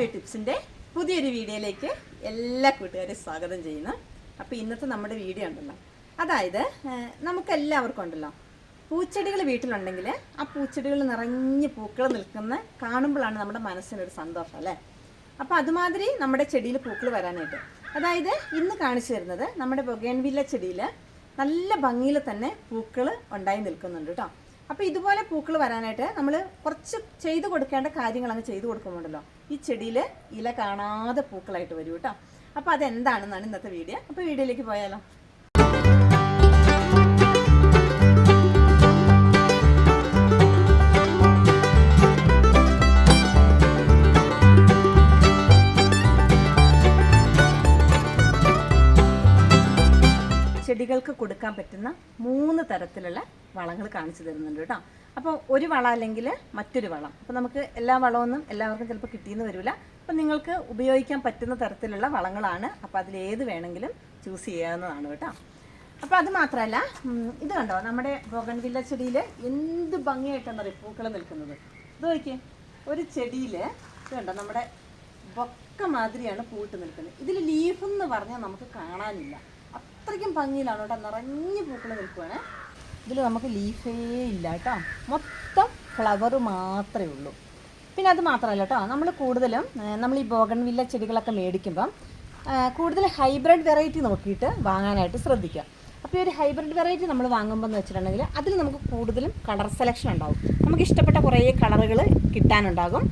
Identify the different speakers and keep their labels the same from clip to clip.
Speaker 1: Flower ടിപ്സിന്റെ പുതിയൊരു വീഡിയോയിലേക്ക് എല്ലാ കൂട്ടുകാരെയും സ്വാഗതം ചെയ്യുന്നു. അപ്പോൾ ഇന്നത്തെ നമ്മുടെ വീഡിയോ ഉണ്ടല്ലോ. അതായത് നമുക്കെല്ലാവർക്കും ഉണ്ടല്ലോ. പൂച്ചെടികൾ വീട്ടിലുണ്ടെങ്കിൽ ആ പൂച്ചെടികൾ നിറഞ്ഞ് പൂക്കൾ നിൽക്കുന്ന കാണുമ്പോഴാണ് നമ്മുടെ മനസ്സിനൊരു സന്തോഷം അല്ലേ? അപ്പോൾ അതുമാതിരി നമ്മുടെ ചെടിയിൽ പൂക്കൾ വരാനായിട്ട്. അതായത് ഇന്ന് കാണിച്ചു തരുന്നത് നമ്മുടെ ബൊഗേൻവില്ല ചെടിയിൽ നല്ല ഭംഗിയിൽ തന്നെ പൂക്കൾ ഉണ്ടായി നിൽക്കുന്നുണ്ട് കേട്ടോ. അപ്പോൾ ഇതുപോലെ പൂക്കൾ വരാനായിട്ട് നമ്മൾ കുറച്ച് ചെയ്തു കൊടുക്കേണ്ട കാര്യങ്ങൾ അങ്ങ് ചെയ്തു കൊടുക്കുമ്പോണ്ടല്ലോ ഈ ചെടിയിൽ ഇല കാണാതെ പൂക്കളായിട്ട് വരും കേട്ടോ. അപ്പോൾ അതെന്താണെന്നാണ് ഇന്നത്തെ വീഡിയോ. അപ്പോൾ വീഡിയോയിലേക്ക് പോയാലോ. ചെടികൾക്ക് കൊടുക്കാൻ പറ്റുന്ന മൂന്ന് തരത്തിലുള്ള വളങ്ങൾ കാണിച്ചു തരുന്നുണ്ട് കേട്ടോ. അപ്പോൾ ഒരു വള അല്ലെങ്കിൽ മറ്റൊരു വളം. അപ്പോൾ നമുക്ക് എല്ലാ വളമൊന്നും എല്ലാവർക്കും ചിലപ്പോൾ കിട്ടിയെന്ന് വരില്ല. അപ്പോൾ നിങ്ങൾക്ക് ഉപയോഗിക്കാൻ പറ്റുന്ന തരത്തിലുള്ള വളങ്ങളാണ്. അപ്പോൾ അതിലേത് വേണമെങ്കിലും ചൂസ് ചെയ്യാവുന്നതാണ് കേട്ടോ. അപ്പോൾ അത് മാത്രമല്ല ഇത് കണ്ടോ? നമ്മുടെ ബൊഗൺവില്ല ചെടിയിൽ എന്ത് ഭംഗിയായിട്ടാണ് അറിയാം പൂക്കൾ നിൽക്കുന്നത്? ഇത് നോക്കിയേ ഒരു ചെടിയിൽ ഇത് കണ്ടോ? നമ്മുടെ ബൊക്ക മാതിരിയാണ് പൂവിട്ട് നിൽക്കുന്നത്. ഇതിൽ ലീഫ് എന്ന് പറഞ്ഞാൽ നമുക്ക് കാണാനില്ല. അത്രയ്ക്കും ഭംഗിയിലാണ് കേട്ടോ. നിറഞ്ഞ് പൂക്കൾ നിൽക്കുവാണ്. ഇതിൽ നമുക്ക് ലീഫേ ഇല്ല കേട്ടോ. മൊത്തം ഫ്ലവർ മാത്രമേ ഉള്ളൂ. പിന്നെ അത് മാത്രമല്ല കേട്ടോ നമ്മൾ കൂടുതലും നമ്മൾ ഈ ബോഗൺവില്ല ചെടികളൊക്കെ മേടിക്കുമ്പം കൂടുതൽ ഹൈബ്രിഡ് വെറൈറ്റി നോക്കിയിട്ട് വാങ്ങാനായിട്ട് ശ്രദ്ധിക്കുക. അപ്പോൾ ഈ ഒരു ഹൈബ്രിഡ് വെറൈറ്റി നമ്മൾ വാങ്ങുമ്പോൾ എന്ന് വെച്ചിട്ടുണ്ടെങ്കിൽ അതിൽ നമുക്ക് കൂടുതലും കളർ സെലക്ഷൻ ഉണ്ടാവും. നമുക്ക് ഇഷ്ടപ്പെട്ട കുറേ കളറുകൾ കിട്ടാനുണ്ടാകും.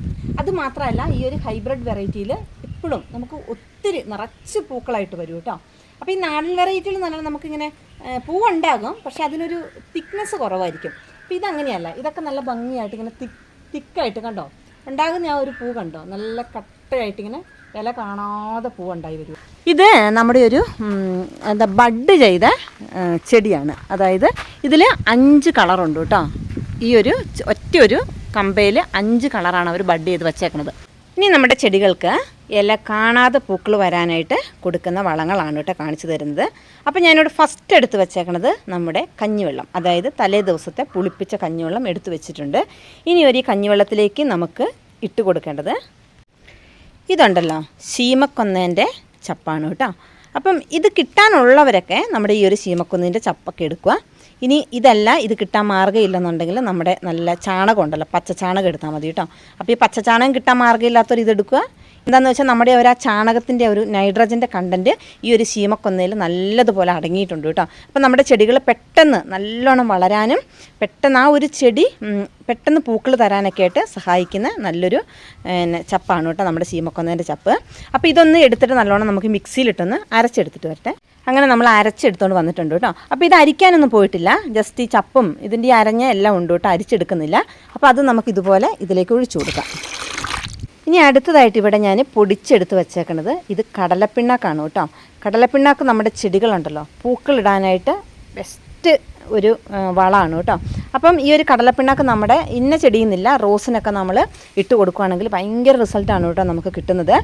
Speaker 1: അത് മാത്രമല്ല ഈ ഒരു ഹൈബ്രിഡ് വെറൈറ്റിയിൽ എപ്പോഴും നമുക്ക് ഒത്തിരി നിറച്ച് പൂക്കളായിട്ട് വരും കേട്ടോ. അപ്പോൾ ഈ നാടൻ വെറൈറ്റികൾ എന്ന് പറഞ്ഞാൽ നമുക്കിങ്ങനെ പൂവുണ്ടാകും പക്ഷേ അതിനൊരു തിക്നെസ് കുറവായിരിക്കും. അപ്പോൾ ഇതങ്ങനെയല്ല. ഇതൊക്കെ നല്ല ഭംഗിയായിട്ട് ഇങ്ങനെ തിക്ക് തിക്കായിട്ട് കണ്ടോ? ഉണ്ടാകുന്ന ആ ഒരു പൂ കണ്ടോ? നല്ല കട്ടയായിട്ട് ഇങ്ങനെ ഇല കാണാതെ പൂവുണ്ടായി വരും. ഇത് നമ്മുടെ ഒരു എന്താ ബഡ് ചെയ്ത ചെടിയാണ്. അതായത് ഇതിൽ അഞ്ച് കളറുണ്ട് കേട്ടോ. ഈ ഒരു ഒറ്റ ഒരു കമ്പയിൽ അഞ്ച് കളറാണ് അവർ ബഡ് ചെയ്ത് വച്ചേക്കുന്നത് ഇനി നമ്മുടെ ചെടികൾക്ക് ഇല കാണാതെ പൂക്കൾ വരാനായിട്ട് കൊടുക്കുന്ന വളങ്ങളാണ് കേട്ടോ കാണിച്ചു തരുന്നത്. അപ്പോൾ ഞാനിവിടെ ഫസ്റ്റ് എടുത്ത് വെച്ചേക്കണത് നമ്മുടെ കഞ്ഞിവെള്ളം. അതായത് തലേ ദിവസത്തെ പുളിപ്പിച്ച കഞ്ഞിവെള്ളം എടുത്തു വെച്ചിട്ടുണ്ട്. ഇനി ഒരു കഞ്ഞിവെള്ളത്തിലേക്ക് നമുക്ക് ഇട്ട് കൊടുക്കേണ്ടത് ഇതുണ്ടല്ലോ ശീമക്കൊന്നേന്റെ ചപ്പാണ് കേട്ടോ. അപ്പം ഇത് കിട്ടാനുള്ളവരൊക്കെ നമ്മുടെ ഈ ഒരു ശീമക്കൊന്നിന്റെ ചപ്പൊക്കെ എടുക്കുക. ഇനി ഇതല്ല ഇത് കിട്ടാൻ മാർഗമില്ലെന്നുണ്ടെങ്കിൽ നമ്മുടെ നല്ല ചാണകം ഉണ്ടല്ലോ പച്ച ചാണകം എടുത്താൽ മതി കേട്ടോ. അപ്പോൾ ഈ പച്ച ചാണകം കിട്ടാൻ മാർഗമില്ലാത്തവർ ഇതെടുക്കുക എന്താണെന്ന് വെച്ചാൽ നമ്മുടെ ഒരു ആ ചാണകത്തിന്റെ ഒരു നൈട്രജന്റെ കണ്ടന്റ് ഈ ഒരു ശീമക്കൊന്നയിൽ നല്ലതുപോലെ അടങ്ങിയിട്ടുണ്ട് കേട്ടോ. അപ്പോൾ നമ്മുടെ ചെടികൾ പെട്ടെന്ന് നല്ലോണം വളരാനും പെട്ടെന്ന് ആ ഒരു ചെടി പെട്ടെന്ന് പൂക്കൾ തരാനൊക്കെ ആയിട്ട് സഹായിക്കുന്ന നല്ലൊരു ചപ്പാണ് കേട്ടോ നമ്മുടെ ശീമക്കൊന്നേന്റെ ചപ്പ്. അപ്പോൾ ഇതൊന്ന് എടുത്തിട്ട് നല്ലോണം നമുക്ക് മിക്സിയിലിട്ടൊന്ന് അരച്ചെടുത്തിട്ട് വരട്ടെ. അങ്ങനെ നമ്മൾ അരച്ചെടുത്തുകൊണ്ട് വന്നിട്ടുണ്ട് കേട്ടോ. അപ്പോൾ ഇത് അരിക്കാനൊന്നും പോയിട്ടില്ല. ജസ്റ്റ് ഈ ചപ്പും ഇതിന്റെ അരഞ്ഞ എല്ലാം ഉണ്ട് കേട്ടോ. അരിച്ചെടുക്കുന്നില്ല. അപ്പോൾ അത് നമുക്ക് ഇതുപോലെ ഇതിലേക്ക് ഒഴിച്ചു കൊടുക്കാം. ഇനി അടുത്തതായിട്ട് ഇവിടെ ഞാൻ പൊടിച്ചെടുത്ത് വെച്ചേക്കണത് ഇത് കടലപ്പിണ്ണാക്കാണ് കേട്ടോ. കടലപ്പിണ്ണാക്ക് നമ്മുടെ ചെടികളുണ്ടല്ലോ. പൂക്കളിടാനായിട്ട് ബെസ്റ്റ് ഒരു ആ, വളമാണ് കേട്ടോ. അപ്പം ഈ ഒരു കടലപ്പിണ്ണാക്ക് നമ്മുടെ ഇന്ന ചെടിയുന്നില്ല റോസിനൊക്കെ നമ്മൾ ഇട്ട് കൊടുക്കുകയാണെങ്കിൽ ഭയങ്കര റിസൾട്ടാണ് കേട്ടോ നമുക്ക് കിട്ടുന്നത്.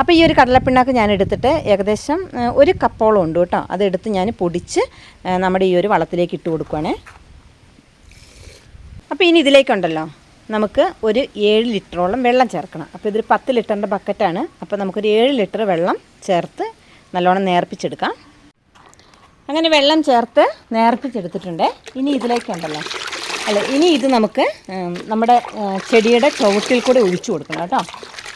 Speaker 1: അപ്പോൾ ഈ ഒരു കടലപ്പിണ്ണാക്ക് ഞാൻ എടുത്തിട്ട് ഏകദേശം ഒരു കപ്പോളം ഉണ്ട് കേട്ടോ. അതെടുത്ത് ഞാൻ പൊടിച്ച് നമ്മുടെ ഈ ഒരു വളത്തിലേക്ക് ഇട്ട് കൊടുക്കുവാണേ. അപ്പോൾ ഇനി ഇതിലേക്കുണ്ടല്ലോ. നമുക്ക് ഒരു ഏഴ് ലിറ്ററോളം വെള്ളം ചേർക്കണം. അപ്പോൾ ഇതൊരു പത്ത് ലിറ്ററിന്റെ ബക്കറ്റാണ്. അപ്പോൾ നമുക്കൊരു ഏഴ് ലിറ്റർ വെള്ളം ചേർത്ത് നല്ലോണം നേർപ്പിച്ചെടുക്കാം. അങ്ങനെ വെള്ളം ചേർത്ത് നേർപ്പിച്ചെടുത്തിട്ടുണ്ട്. ഇനി ഇതിലേക്കുണ്ടല്ലോ. അല്ല ഇനി ഇത് നമുക്ക് നമ്മുടെ ചെടിയുടെ ചുവട്ടിൽ കൂടെ ഒഴിച്ചു കൊടുക്കണം കേട്ടോ.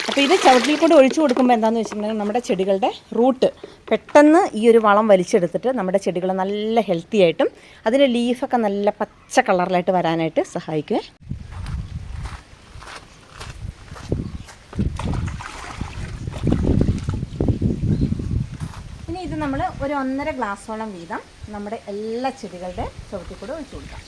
Speaker 1: അപ്പോൾ ഇത് ചവിട്ടിൽ കൂടെ ഒഴിച്ചു കൊടുക്കുമ്പോൾ എന്താണെന്ന് വെച്ചിട്ടുണ്ടെങ്കിൽ നമ്മുടെ ചെടികളുടെ റൂട്ട് പെട്ടെന്ന് ഈ ഒരു വളം വലിച്ചെടുത്തിട്ട് നമ്മുടെ ചെടികൾ നല്ല ഹെൽത്തി ആയിട്ടും അതിന്റെ ലീഫൊക്കെ നല്ല പച്ച കളറിലായിട്ട് വരാനായിട്ട് സഹായിക്കുമേ ഇനി ഇത് നമ്മൾ ഒരു ഒന്നര ഗ്ലാസ്സോളം വീതം നമ്മുടെ എല്ലാ ചെടികളുടെ ചുവട്ടിൽ കൂടെ ഒഴിച്ചു കൊടുക്കാം.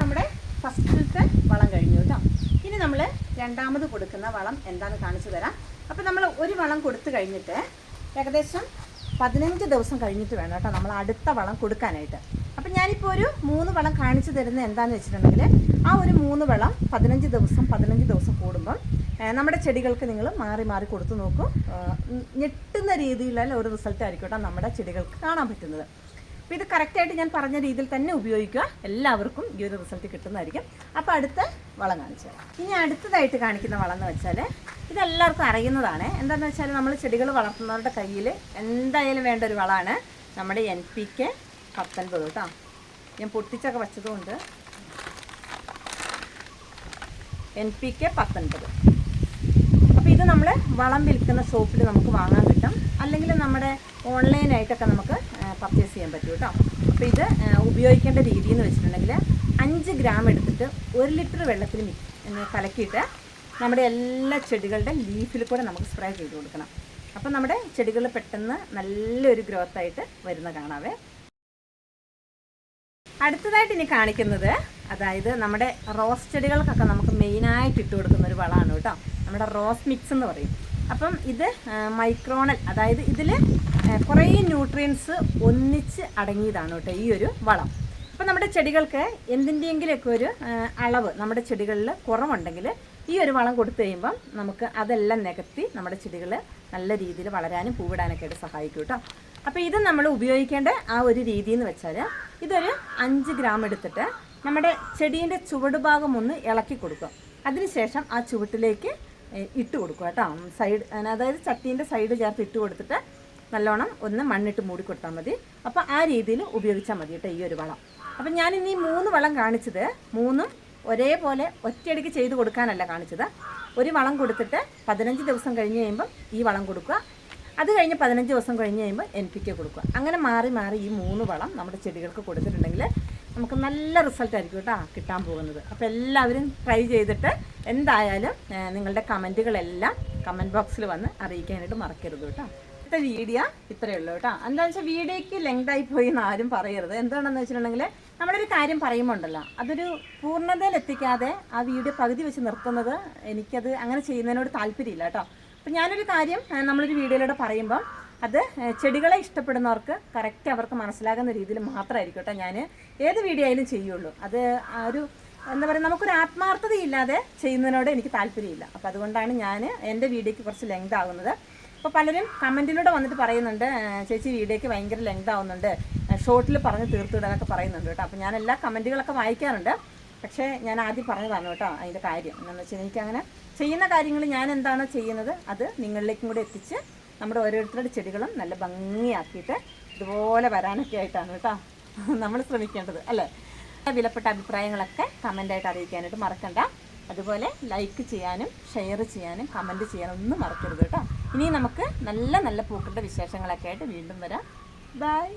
Speaker 1: നമ്മുടെ ഫസ്റ്റിലത്തെ വളം കഴിഞ്ഞു കേട്ടോ. ഇനി നമ്മൾ രണ്ടാമത് കൊടുക്കുന്ന വളം എന്താണെന്ന് കാണിച്ചു തരാം. അപ്പോൾ നമ്മൾ ഒരു വളം കൊടുത്തു കഴിഞ്ഞിട്ട് ഏകദേശം പതിനഞ്ച് ദിവസം കഴിഞ്ഞിട്ട് വേണം കേട്ടോ നമ്മൾ അടുത്ത വളം കൊടുക്കാനായിട്ട്. അപ്പം ഞാനിപ്പോൾ ഒരു മൂന്ന് വളം കാണിച്ചു തരുന്നത് എന്താണെന്ന് വെച്ചിട്ടുണ്ടെങ്കിൽ ആ ഒരു മൂന്ന് വളം പതിനഞ്ച് ദിവസം പതിനഞ്ച് ദിവസം കൂടുമ്പം നമ്മുടെ ചെടികൾക്ക് നിങ്ങൾ മാറി മാറി കൊടുത്തു നോക്കും. ഞെട്ടുന്ന രീതിയിലുള്ള ഒരു റിസൾട്ട് ആയിരിക്കും കേട്ടോ നമ്മുടെ ചെടികൾക്ക് കാണാൻ പറ്റുന്നത്. അപ്പോൾ ഇത് കറക്റ്റായിട്ട് ഞാൻ പറഞ്ഞ രീതിയിൽ തന്നെ ഉപയോഗിക്കുക. എല്ലാവർക്കും ഈ ഒരു റിസൾട്ട് കിട്ടുന്നതായിരിക്കും. അപ്പോൾ അടുത്ത വളം കാണിച്ചു തരാം. ഇനി അടുത്തതായിട്ട് കാണിക്കുന്ന വളം എന്ന് വെച്ചാൽ ഇതെല്ലാവർക്കും അറിയുന്നതാണ്. എന്താണെന്ന് വെച്ചാൽ നമ്മൾ ചെടികൾ വളർത്തുന്നവരുടെ കയ്യിൽ എന്തായാലും വേണ്ട ഒരു വളമാണ് നമ്മുടെ എൻ പി കെ പത്തൊൻപത് കേട്ടോ ഞാൻ പൊട്ടിച്ചൊക്കെ വെച്ചതുകൊണ്ട് എൻ പി കെ പത്തൊൻപത്. അപ്പോൾ ഇത് നമ്മൾ വളം വിൽക്കുന്ന ഷോപ്പിൽ നമുക്ക് വാങ്ങാൻ കിട്ടും. അല്ലെങ്കിൽ നമ്മുടെ ഓൺലൈനായിട്ടൊക്കെ നമുക്ക് പർച്ചേസ് ചെയ്യാൻ പറ്റും കേട്ടോ അപ്പോൾ ഇത് ഉപയോഗിക്കേണ്ട രീതി എന്ന് വെച്ചിട്ടുണ്ടെങ്കിൽ അഞ്ച് ഗ്രാം എടുത്തിട്ട് ഒരു ലിറ്റർ വെള്ളത്തിൽ കലക്കിയിട്ട് നമ്മുടെ എല്ലാ ചെടികളുടെ ലീഫിൽ കൂടെ നമുക്ക് സ്പ്രേ ചെയ്ത് കൊടുക്കണം. അപ്പോൾ നമ്മുടെ ചെടികൾ പെട്ടെന്ന് നല്ലൊരു ഗ്രോത്ത് ആയിട്ട് വരുന്ന കാണാവേ. അടുത്തതായിട്ട് ഇനി കാണിക്കുന്നത് അതായത് നമ്മുടെ റോസ് ചെടികൾക്കൊക്കെ നമുക്ക് മെയിനായിട്ട് ഇട്ട് കൊടുക്കുന്ന ഒരു വളമാണ് കേട്ടോ. നമ്മുടെ റോസ് മിക്സ് എന്ന് പറയും. അപ്പം ഇത് മൈക്രോണൽ അതായത് ഇതിൽ കുറേ ന്യൂട്രിയൻസ് ഒന്നിച്ച് അടങ്ങിയതാണ് കേട്ടോ ഈ ഒരു വളം. അപ്പം നമ്മുടെ ചെടികൾക്ക് എന്തിന്റെയെങ്കിലുമൊക്കെ ഒരു അളവ് നമ്മുടെ ചെടികളിൽ കുറവുണ്ടെങ്കിൽ ഈ ഒരു വളം കൊടുത്തു കഴിയുമ്പം നമുക്ക് അതെല്ലാം നികത്തി നമ്മുടെ ചെടികൾ നല്ല രീതിയിൽ വളരാനും പൂവിടാനൊക്കെ ആയിട്ട് സഹായിക്കും കേട്ടോ. അപ്പോൾ ഇത് നമ്മൾ ഉപയോഗിക്കേണ്ട ആ ഒരു രീതി എന്ന് വെച്ചാൽ ഇതൊരു അഞ്ച് ഗ്രാം എടുത്തിട്ട് നമ്മുടെ ചെടീന്റെ ചുവട് ഭാഗം ഒന്ന് ഇളക്കി കൊടുക്കും അതിനുശേഷം ആ ചുവട്ടിലേക്ക് ഇട്ട് കൊടുക്കുക കേട്ടോ. സൈഡ് അതായത് ചട്ടീന്റെ സൈഡ് ചേർത്ത് ഇട്ട് കൊടുത്തിട്ട് നല്ലോണം ഒന്ന് മണ്ണിട്ട് മൂടി കൊടുത്താൽ മതി. അപ്പോൾ ആ രീതിയിൽ ഉപയോഗിച്ചാൽ മതി കേട്ടോ ഈ ഒരു വളം. അപ്പം ഞാനിന്ന് ഈ മൂന്ന് വളം കാണിച്ചത് മൂന്നും ഒരേപോലെ ഒറ്റയടിക്ക് ചെയ്ത് കൊടുക്കാനല്ല കാണിച്ചത്. ഒരു വളം കൊടുത്തിട്ട് പതിനഞ്ച് ദിവസം കഴിഞ്ഞ് കഴിയുമ്പം ഈ വളം കൊടുക്കുക. അത് കഴിഞ്ഞ് പതിനഞ്ച് ദിവസം കഴിഞ്ഞ് കഴിയുമ്പോൾ എൻ പി കെ കൊടുക്കുക. അങ്ങനെ മാറി മാറി ഈ മൂന്ന് വളം നമ്മുടെ ചെടികൾക്ക് കൊടുത്തിട്ടുണ്ടെങ്കിൽ നമുക്ക് നല്ല റിസൾട്ട് ആയിരിക്കും കേട്ടോ കിട്ടാൻ പോകുന്നത്. അപ്പോൾ എല്ലാവരും ട്രൈ ചെയ്തിട്ട് എന്തായാലും നിങ്ങളുടെ കമന്റുകളെല്ലാം കമന്റ് ബോക്സിൽ വന്ന് അറിയിക്കാനായിട്ട് മറക്കരുത് കേട്ടോ. ഇന്നത്തെ വീഡിയോ ഇത്രയേ ഉള്ളൂ കേട്ടോ. എന്താണെന്ന് വെച്ചാൽ വീഡിയോയ്ക്ക് ലെങ്ത് ആയി പോയി എന്ന് ആരും പറയരുത്. എന്താണെന്ന് വെച്ചിട്ടുണ്ടെങ്കിൽ നമ്മളൊരു കാര്യം പറയുമ്പോൾ ഉണ്ടല്ലോ അതൊരു പൂർണതയിൽ എത്തിക്കാതെ ആ വീഡിയോ പകുതി വെച്ച് നിർത്തുന്നത് എനിക്കത് അങ്ങനെ ചെയ്യുന്നതിനോട് താല്പര്യമില്ല കേട്ടോ. അപ്പം ഞാനൊരു കാര്യം നമ്മളൊരു വീഡിയോയിലൂടെ പറയുമ്പം അത് ചെടികളെ ഇഷ്ടപ്പെടുന്നവർക്ക് കറക്റ്റ് അവർക്ക് മനസ്സിലാകുന്ന രീതിയിൽ മാത്രമായിരിക്കും കേട്ടോ ഞാൻ ഏത് വീഡിയോ ആയാലും ചെയ്യുള്ളൂ. അത് ഒരു എന്താ പറയുക നമുക്കൊരു ആത്മാർത്ഥതയില്ലാതെ ചെയ്യുന്നതിനോട് എനിക്ക് താല്പര്യമില്ല. അപ്പോൾ അതുകൊണ്ടാണ് ഞാൻ എന്റെ വീഡിയോയ്ക്ക് കുറച്ച് ലെങ്ത് ആകുന്നത് അപ്പോൾ പലരും കമന്റിലൂടെ വന്നിട്ട് പറയുന്നുണ്ട് ചേച്ചി വീഡിയോയ്ക്ക് ഭയങ്കര ലെങ്ത് ആവുന്നുണ്ട് ഷോർട്ടിൽ പറഞ്ഞ് തീർത്തുവിടാനൊക്കെ പറയുന്നുണ്ട് കേട്ടോ. അപ്പോൾ ഞാൻ എല്ലാ കമന്റുകളൊക്കെ വായിക്കാറുണ്ട്. പക്ഷേ ഞാൻ ആദ്യം പറഞ്ഞതാണ് കേട്ടോ അതിന്റെ കാര്യം. എന്താണെന്ന് വെച്ചാൽ എനിക്കങ്ങനെ ചെയ്യുന്ന കാര്യങ്ങൾ ഞാൻ എന്താണോ ചെയ്യുന്നത് അത് നിങ്ങളിലേക്കും കൂടെ എത്തിച്ച് നമ്മുടെ ഓരോരുത്തരുടെ ചെടികളും നല്ല ഭംഗിയാക്കിയിട്ട് ഇതുപോലെ വരാനൊക്കെ ആയിട്ടാണ് കേട്ടോ നമ്മൾ ശ്രമിക്കേണ്ടത് അല്ലേ? വിലപ്പെട്ട അഭിപ്രായങ്ങളൊക്കെ കമന്റായിട്ട് അറിയിക്കാനായിട്ട് മറക്കണ്ട. അതുപോലെ ലൈക്ക് ചെയ്യാനും ഷെയർ ചെയ്യാനും കമന്റ് ചെയ്യാനും ഒന്നും മറക്കരുത് കേട്ടോ. ഇനി നമുക്ക് നല്ല നല്ല പൂക്കളുടെ വിശേഷങ്ങളൊക്കെ ആയിട്ട് വീണ്ടും വരാം. ബൈ